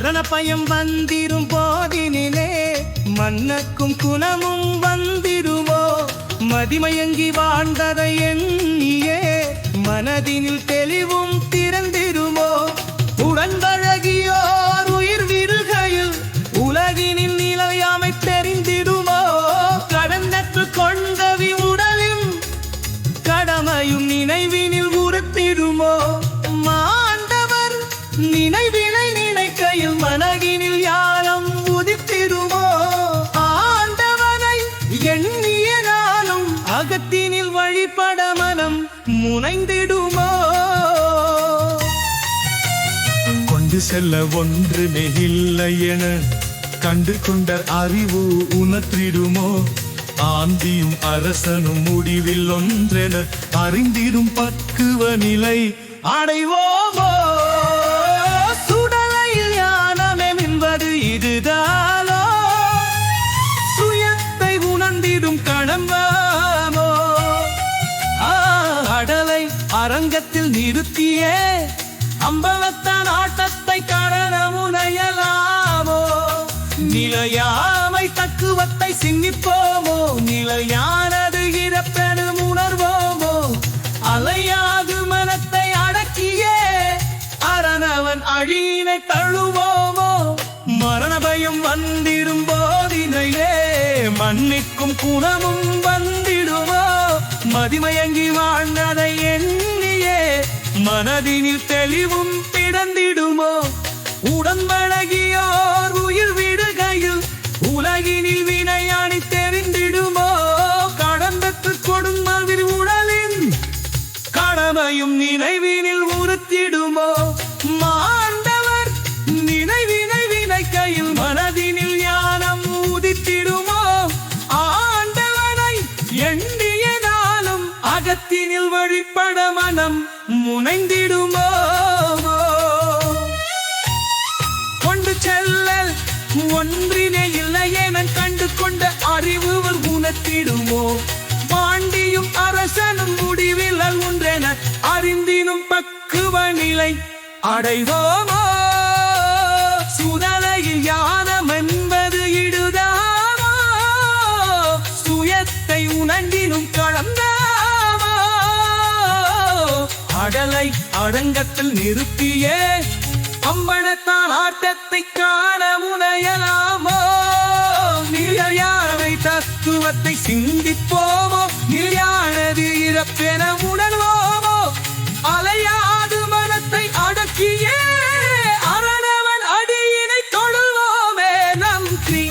மரண பயம் வந்திரும் போதினிலே மன்னக்கும் குணமும் வந்திருவோ? மதிமயங்கி வாழ்ந்ததை எண்ணியே மனதினில் தெளிவும் திறந்திருமோ முனைந்திடுமோ? கொண்டு செல்ல ஒன்றுமே இல்லை என கண்டு கொண்ட அறிவு உணர்த்திடுமோ? ஆந்தியும் அரசனும் முடிவில் ஒன்றென அறிந்திடும் பக்குவ நிலை அடைவோமோ? அரங்கத்தில் நிறுத்தியே அம்பலத்தான் ஆட்டத்தை கடன முனையலாமோ? நிலையாமை தக்குவத்தை சிந்திப்போமோ? நிலையானது இறப்பெனும் உணர்வோமோ? அலையாது மனத்தை அடக்கியே அரணவன் அழியினை தழுவோமோ? மரண பயம் வந்திடும் போதினையே மன்னிக்கும் குணமும் வந்திடுமோ? மதிமயங்கி வாழ்ந்ததை எண்ணியே மனதினில் தெளிவும் பிறந்திடுமோ? உடன்பழகியோர் உயிர் விடுகையில் உலகினில் வினையாணி தெரிந்திடுமோ? கடந்தத்து கொடுமதில் உடலின் கடமையும் நினைவினில் உறுத்திடுமோ? மாண்டவர் நினைவினை வினைக்கையில் மன அகத்தினில் மனம் முனைந்திடுமோ? கொண்டு செல்லல் ஒன்றினே இல்லை என கண்டு கொண்ட அறிவு உணர்த்திடுமோ பாண்டியும் அரசனும் முடிவில் ஒன்றென அறிந்தினும் பக்குவ நிலை அடைவோமோ? அடலை அடங்கத்தில் நிறுத்தியே. அம்பனத்தான் ஆட்டத்தை காண முனையலாமோ? நிலையானவை தத்துவத்தை சிந்திப்போமோ? நிலையானது இறப்பென உணர்வோமோ? அலையாது மனத்தை அடக்கியே. அரணவன் அடியினை தொழுவோமே நன்றி.